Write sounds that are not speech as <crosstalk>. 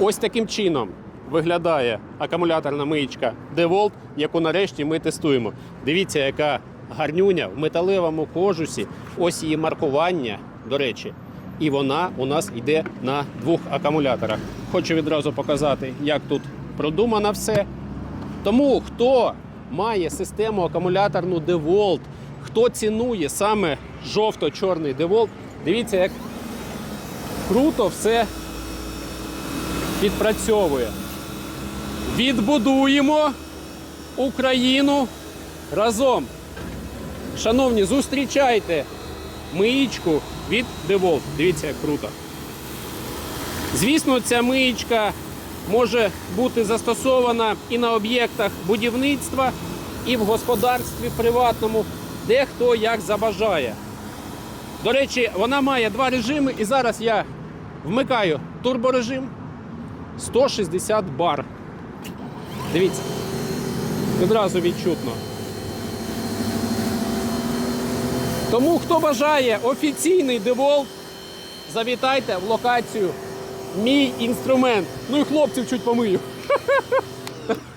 Ось таким чином виглядає акумуляторна миєчка DeWalt, яку нарешті ми тестуємо. Дивіться, яка гарнюня в металевому кожусі. Ось її маркування, до речі. І вона у нас йде на двох акумуляторах. Хочу відразу показати, як тут продумано все. Тому хто має систему акумуляторну DeWalt, хто цінує саме жовто-чорний DeWalt, дивіться, як круто все відпрацьовує. Відбудуємо Україну разом. Шановні, зустрічайте миєчку від DeWalt. Дивіться, як круто. Звісно, ця миєчка може бути застосована і на об'єктах будівництва, і в господарстві приватному, де хто як забажає. До речі, вона має два режими, і зараз я вмикаю турборежим 160 бар. Дивіться, відразу відчутно. Тому, хто бажає офіційний деволт, завітайте в локацію Мій інструмент. Ну і хлопців чуть помию. <laughs>